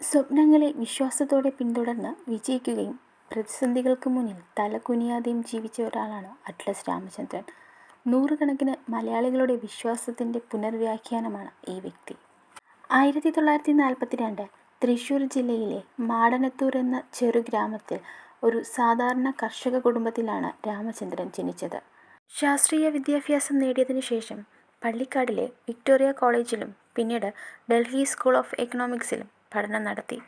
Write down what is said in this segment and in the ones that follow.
സ്വപ്നങ്ങളെ വിശ്വാസത്തോടെ പിന്തുടർന്ന് വിജയിക്കുകയും പ്രതിസന്ധികൾക്ക് മുന്നിൽ തലകുനിയാതെയും ജീവിച്ച ഒരാളാണ് അറ്റ്ലസ് രാമചന്ദ്രൻ. നൂറുകണക്കിന് മലയാളികളുടെ വിശ്വാസത്തിന്റെ പുനർവ്യാഖ്യാനമാണ് ഈ വ്യക്തി. ആയിരത്തി തൊള്ളായിരത്തി നാൽപ്പത്തിരണ്ട് തൃശ്ശൂർ ജില്ലയിലെ മാടനത്തൂർ എന്ന ചെറു ഗ്രാമത്തിൽ ഒരു സാധാരണ കർഷക കുടുംബത്തിലാണ് രാമചന്ദ്രൻ ജനിച്ചത്. ശാസ്ത്രീയ വിദ്യാഭ്യാസം നേടിയതിനു ശേഷം പള്ളിക്കാടിലെ വിക്ടോറിയ കോളേജിലും പിന്നീട് ഡൽഹി സ്കൂൾ ഓഫ് എക്കണോമിക്സിലും പഠനം നടത്തി.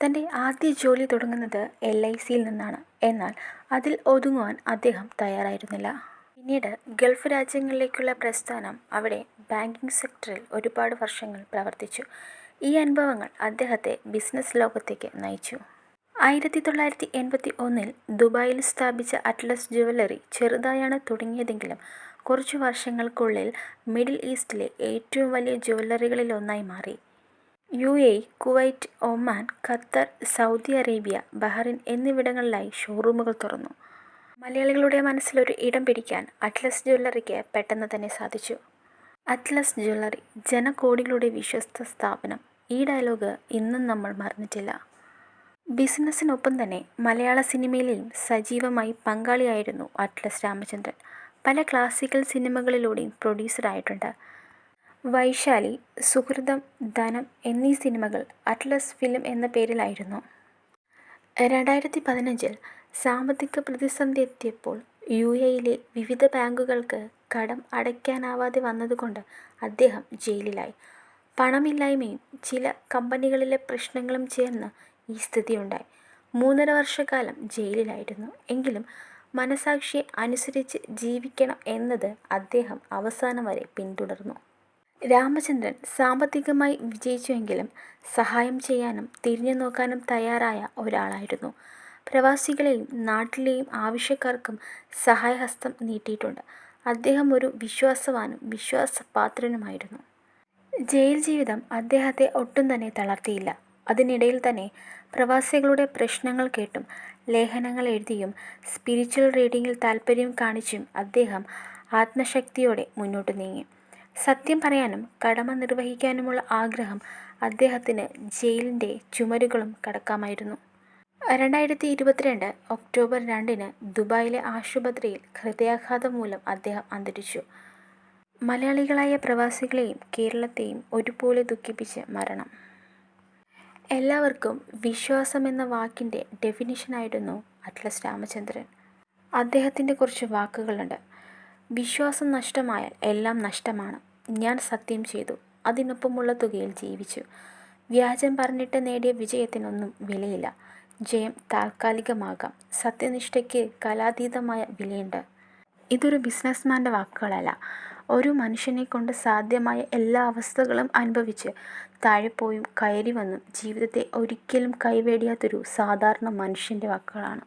തന്റെ ആദ്യ ജോലി തുടങ്ങുന്നത് എൽ. ഐ. സിയിൽ നിന്നാണ്. എന്നാൽ അതിൽ ഒതുങ്ങുവാൻ അദ്ദേഹം തയ്യാറായിരുന്നില്ല. പിന്നീട് ഗൾഫ് രാജ്യങ്ങളിലേക്കുള്ള പ്രസ്ഥാനം. അവിടെ ബാങ്കിങ് സെക്ടറിൽ ഒരുപാട് വർഷങ്ങൾ പ്രവർത്തിച്ചു. ഈ അനുഭവങ്ങൾ അദ്ദേഹത്തെ ബിസിനസ് ലോകത്തേക്ക് നയിച്ചു. ആയിരത്തി തൊള്ളായിരത്തി എൺപത്തി ഒന്നിൽ ദുബായിൽ സ്ഥാപിച്ച അറ്റ്ലസ് ജുവലറി ചെറുതായാണ് തുടങ്ങിയതെങ്കിലും കുറച്ചു വർഷങ്ങൾക്കുള്ളിൽ മിഡിൽ ഈസ്റ്റിലെ ഏറ്റവും വലിയ ജുവല്ലറികളിലൊന്നായി മാറി. U. A. Kuwait, Oman, Qatar, Saudi Arabia, Bahrain എന്നിവിടങ്ങളിലായി ഷോറൂമുകൾ തുറന്നു. മലയാളികളുടെ മനസ്സിലൊരു ഇടം പിടിക്കാൻ അറ്റ്ലസ് ജ്വല്ലറിക്ക് പെട്ടെന്ന് തന്നെ സാധിച്ചു. അറ്റ്ലസ് ജ്വല്ലറി, ജനകോടികളുടെ വിശ്വസ്ത സ്ഥാപനം ഈ ഡയലോഗ് ഇന്നും നമ്മൾ മറന്നിട്ടില്ല. ബിസിനസ്സിനൊപ്പം തന്നെ മലയാള സിനിമയിലെയും സജീവമായി പങ്കാളിയായിരുന്നു അറ്റ്ലസ് രാമചന്ദ്രൻ. പല ക്ലാസിക്കൽ സിനിമകളിലൂടെയും പ്രൊഡ്യൂസറായിട്ടുണ്ട്. വൈശാലി, സുഹൃതം, ധനം എന്നീ സിനിമകൾ അറ്റ്ലസ് ഫിലിം എന്ന പേരിലായിരുന്നു. രണ്ടായിരത്തി പതിനഞ്ചിൽ സാമ്പത്തിക പ്രതിസന്ധി എത്തിയപ്പോൾ യു. എയിലെ വിവിധ ബാങ്കുകൾക്ക് കടം അടയ്ക്കാനാവാതെ വന്നതുകൊണ്ട് അദ്ദേഹം ജയിലിലായി. പണമില്ലായ്മയും ചില കമ്പനികളിലെ പ്രശ്നങ്ങളും ചേർന്ന് ഈ സ്ഥിതിയുണ്ടായി. മൂന്നര വർഷക്കാലം ജയിലിലായിരുന്നു. എങ്കിലും മനസാക്ഷിയെ അനുസരിച്ച് ജീവിക്കണം എന്നത് അദ്ദേഹം അവസാനം വരെ പിന്തുടർന്നു. രാമചന്ദ്രൻ സാമ്പത്തികമായി വിജയിച്ചുവെങ്കിലും സഹായം ചെയ്യാനും തിരിഞ്ഞു നോക്കാനും തയ്യാറായ ഒരാളായിരുന്നു. പ്രവാസികളെയും നാട്ടിലെയും ആവശ്യക്കാർക്കും സഹായഹസ്തം നീട്ടിയിട്ടുണ്ട്. അദ്ദേഹം ഒരു വിശ്വാസവാനും വിശ്വാസപാത്രനുമായിരുന്നു. ജയിൽ ജീവിതം അദ്ദേഹത്തെ ഒട്ടും തന്നെ തളർത്തിയില്ല. അതിനിടയിൽ തന്നെ പ്രവാസികളുടെ പ്രശ്നങ്ങൾ കേട്ടും ലേഖനങ്ങൾ എഴുതിയും സ്പിരിച്വൽ റീഡിങ്ങിൽ താൽപ്പര്യം കാണിച്ചും അദ്ദേഹം ആത്മശക്തിയോടെ മുന്നോട്ട് നീങ്ങി. സത്യം പറയാനും കടമ നിർവഹിക്കാനുമുള്ള ആഗ്രഹം അദ്ദേഹത്തിന് ജയിലിന്റെ ചുമരുകളും കടക്കാമായിരുന്നു. രണ്ടായിരത്തി ഇരുപത്തിരണ്ട് ഒക്ടോബർ രണ്ടിന് ദുബായിലെ ആശുപത്രിയിൽ ഹൃദയാഘാതം മൂലം അദ്ദേഹം അന്തരിച്ചു. മലയാളികളായ പ്രവാസികളെയും കേരളത്തെയും ഒരുപോലെ ദുഃഖിപ്പിച്ച് മരണം. എല്ലാവർക്കും വിശ്വാസം എന്ന വാക്കിന്റെ ഡെഫിനിഷനായിരുന്നു അറ്റ്ലസ് രാമചന്ദ്രൻ. അദ്ദേഹത്തിന്റെ കുറച്ച് വാക്കുകളുണ്ട്. വിശ്വാസം നഷ്ടമായാൽ എല്ലാം നഷ്ടമാണ്. ഞാൻ സത്യം ചെയ്തു. അതിനൊപ്പമുള്ള തുകയിൽ ജീവിച്ചു. വ്യാജം പറഞ്ഞിട്ട് നേടിയ വിജയത്തിനൊന്നും വിലയില്ല. ജയം താൽക്കാലികമാകാം. സത്യനിഷ്ഠയ്ക്ക് കലാതീതമായ വിലയുണ്ട്. ഇതൊരു ബിസിനസ്മാന്റെ വാക്കുകളല്ല. ഒരു മനുഷ്യനെ കൊണ്ട് സാധ്യമായ എല്ലാ അവസ്ഥകളും അനുഭവിച്ച് താഴെപ്പോയും കയറിവന്നും ജീവിതത്തെ ഒരിക്കലും കൈവേടിയാത്തൊരു സാധാരണ മനുഷ്യന്റെ വാക്കുകളാണ്.